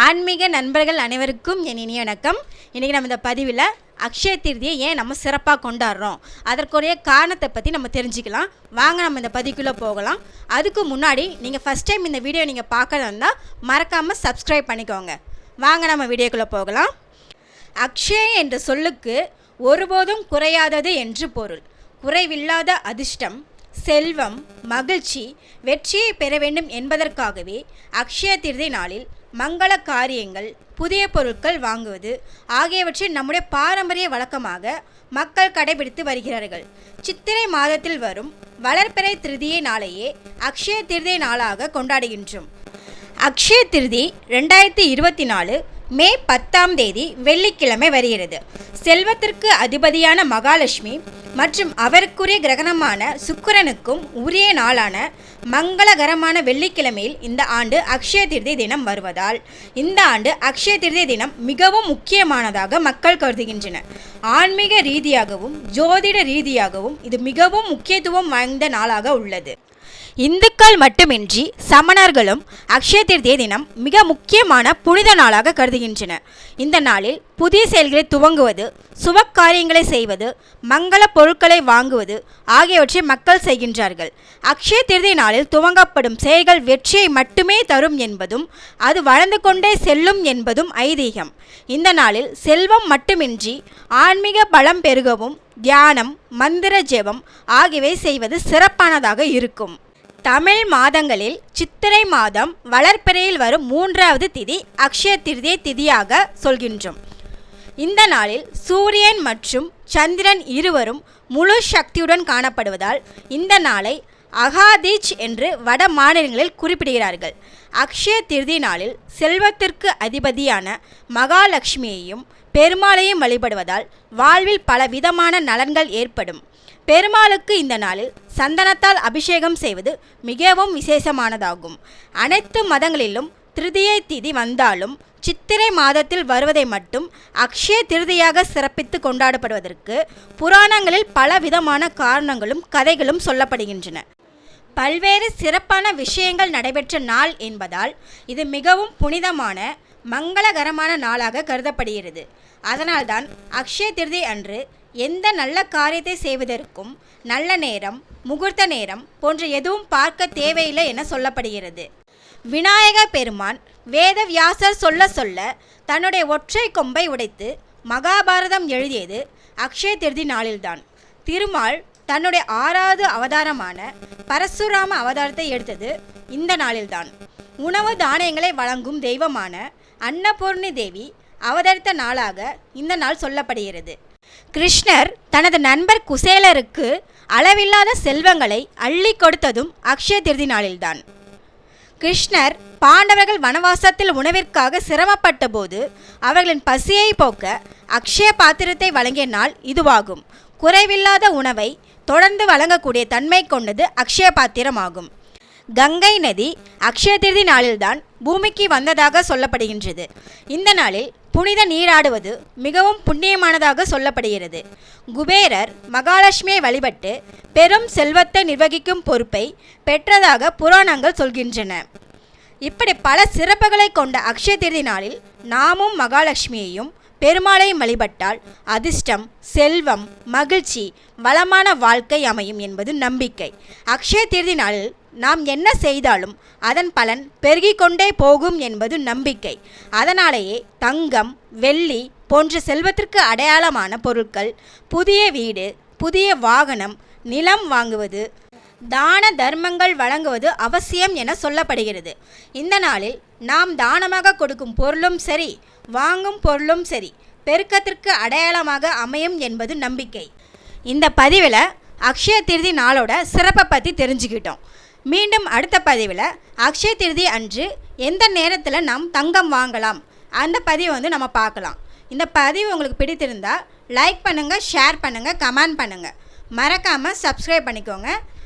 ஆன்மீக நண்பர்கள் அனைவருக்கும் என் இனிய வணக்கம். இன்றைக்கி நம்ம இந்த பதிவில் அக்ஷய தீர்த்தியை ஏன் நம்ம சிறப்பாக கொண்டாடுறோம்? அதற்குரிய காரணத்தை பற்றி நம்ம தெரிஞ்சுக்கலாம். வாங்க நம்ம இந்த பதிக்குள்ளே போகலாம். அதுக்கு முன்னாடி நீங்கள் ஃபஸ்ட் டைம் இந்த வீடியோ நீங்கள் பார்க்கறதா இருந்தால் மறக்காமல் சப்ஸ்கிரைப் பண்ணிக்கோங்க. வாங்க நம்ம வீடியோக்குள்ளே போகலாம். அக்ஷய என்ற சொல்லுக்கு ஒருபோதும் குறையாதது என்று பொருள். குறைவில்லாத அதிர்ஷ்டம் செல்வம் மகிழ்ச்சி வெற்றியை பெற வேண்டும் என்பதற்காகவே அக்ஷய திருதி நாளில் மங்கள காரியங்கள் புதிய பொருட்கள் வாங்குவது ஆகியவற்றை நம்முடைய பாரம்பரிய வழக்கமாக மக்கள் கடைபிடித்து வருகிறார்கள். சித்திரை மாதத்தில் வரும் வளர்பிறை திருதியை நாளையே அக்ஷய திருதி நாளாக கொண்டாடுகின்றோம். அக்ஷய திருதி ரெண்டாயிரத்தி இருபத்தி நாலு மே பத்தாம் தேதி வெள்ளிக்கிழமை வருகிறது. செல்வத்திற்கு அதிபதியான மகாலட்சுமி மற்றும் அவருக்குரிய கிரகணமான சுக்கிரனுக்கும் உரிய நாளான மங்களகரமான வெள்ளிக்கிழமையில் இந்த ஆண்டு அக்ஷய திருதி தினம் வருவதால் இந்த ஆண்டு அக்ஷய திருதி தினம் மிகவும் முக்கியமானதாக மக்கள் கருதுகின்றனர். ஆன்மீக ரீதியாகவும் ஜோதிட ரீதியாகவும் இது மிகவும் முக்கியத்துவம் வாய்ந்த நாளாக உள்ளது. இந்துக்கள் மட்டுமின்றி சமணர்களும் அக்ஷய திருதிய தினம் மிக முக்கியமான புனித நாளாக கருதுகின்றனர் இந்த நாளில் புதிய செயல்களை துவங்குவது சுப காரியங்களை செய்வது மங்கள பொருட்களை வாங்குவது ஆகியவற்றை மக்கள் செய்கின்றார்கள். அக்ஷய திருதி நாளில் துவங்கப்படும் செயல்கள் வெற்றியை மட்டுமே தரும் என்பதும் அது வளர்ந்து கொண்டே செல்லும் என்பதும் ஐதீகம். இந்த நாளில் செல்வம் மட்டுமின்றி ஆன்மீக பலம் பெருகவும் தியானம் மந்திர ஜெபம் ஆகியவை செய்வது சிறப்பானதாக இருக்கும். தமிழ் மாதங்களில் சித்திரை மாதம் வளர்ப்பிறையில் வரும் மூன்றாவது திதி அக்ஷய திருதியை திதியாக சொல்கின்றோம். இந்த நாளில் சூரியன் மற்றும் சந்திரன் இருவரும் முழு சக்தியுடன் காணப்படுவதால் இந்த நாளை அகாதீச் என்று வட மாநிலங்களில் குறிப்பிடுகிறார்கள். அக்ஷய திருதி நாளில் செல்வத்திற்கு அதிபதியான மகாலட்சுமியையும் பெருமாளையும் வழிபடுவதால் வாழ்வில் பல விதமான நலன்கள் ஏற்படும். பெருமாளுக்கு இந்த நாளில் சந்தனத்தால் அபிஷேகம் செய்வது மிகவும் விசேஷமானதாகும். அனைத்து மதங்களிலும் திருதியை திதி வந்தாலும் சித்திரை மாதத்தில் வருவதை மட்டும் அக்ஷய திருதியாக சிறப்பித்து கொண்டாடப்படுவதற்கு புராணங்களில் பல விதமான காரணங்களும் கதைகளும் சொல்லப்படுகின்றன. பல்வேறு சிறப்பான விஷயங்கள் நடைபெற்ற நாள் என்பதால் இது மிகவும் புனிதமான மங்களகரமான நாளாக கருதப்படுகிறது. அதனால்தான் அக்ஷய திருதி அன்று எந்த நல்ல காரியத்தை செய்வதற்கும் நல்ல நேரம் முகூர்த்த நேரம் போன்ற எதுவும் பார்க்க தேவையில்லை என சொல்லப்படுகிறது. விநாயகர் பெருமான் வேதவியாசர் சொல்ல சொல்ல தன்னுடைய ஒற்றை கொம்பை உடைத்து மகாபாரதம் எழுதியது அக்ஷய திருதி நாளில்தான். திருமால் தன்னுடைய ஆறாவது அவதாரமான பரசுராம அவதாரத்தை எடுத்தது இந்த நாளில்தான். உணவு தானியங்களை வழங்கும் தெய்வமான அன்னபூர்ணி தேவி அவதரித்த நாளாக இந்த நாள் சொல்லப்படுகிறது. கிருஷ்ணர் தனது நண்பர் குசேலருக்கு அளவில்லாத செல்வங்களை அள்ளி கொடுத்ததும் அக்ஷய திருதி நாளில்தான். கிருஷ்ணர் பாண்டவர்கள் வனவாசத்தில் உணவிற்காக சிரமப்பட்ட போது அவர்களின் பசியை போக்க அக்ஷய பாத்திரத்தை வழங்கிய நாள் இதுவாகும். குறைவில்லாத உணவை தொடர்ந்து வழங்கக்கூடிய தன்மை கொண்டது அக்ஷய பாத்திரம் ஆகும் கங்கை நதி அக்ஷய திருதி நாளில்தான் பூமிக்கு வந்ததாக சொல்லப்படுகின்றது. இந்த நாளில் புனித நீராடுவது மிகவும் புண்ணியமானதாக சொல்லப்படுகிறது. குபேரர் மகாலட்சுமியை வழிபட்டு பெரும் செல்வத்தை நிர்வகிக்கும் பொறுப்பை பெற்றதாக புராணங்கள் சொல்கின்றன. இப்படி பல சிறப்புகளை கொண்ட அக்ஷய திருதி நாளில் நாமும் மகாலட்சுமியையும் பெருமாளையும் வழிபட்டால் அதிர்ஷ்டம் செல்வம் மகிழ்ச்சி வளமான வாழ்க்கை அமையும் என்பது நம்பிக்கை. அக்ஷய திருதி நாளில் நாம் என்ன செய்தாலும் அதன் பலன் பெருகிக்கொண்டே போகும் என்பது நம்பிக்கை. அதனாலேயே தங்கம் வெள்ளி போன்ற செல்வத்திற்கு அடையாளமான பொருட்கள் புதிய வீடு புதிய வாகனம் நிலம் வாங்குவது தான தர்மங்கள் வழங்குவது அவசியம் என சொல்லப்படுகிறது. இந்த நாளில் நாம் தானமாக கொடுக்கும் பொருளும் சரி வாங்கும் பொருளும் சரி பெருக்கத்திற்கு அடையாளமாக அமையும் என்பது நம்பிக்கை. இந்த பதிவில் அக்ஷய திருதி நாளோட சிறப்பை பற்றி தெரிஞ்சுக்கிட்டோம். மீண்டும் அடுத்த பதிவில் அக்ஷய திருதி அன்று எந்த நேரத்தில் நாம் தங்கம் வாங்கலாம்? அந்த பதிவை வந்து நம்ம பார்க்கலாம். இந்த பதிவு உங்களுக்கு பிடித்திருந்தால் லைக் பண்ணுங்கள் ஷேர் பண்ணுங்கள் கமெண்ட் பண்ணுங்கள் மறக்காமல் சப்ஸ்கிரைப் பண்ணிக்கோங்க.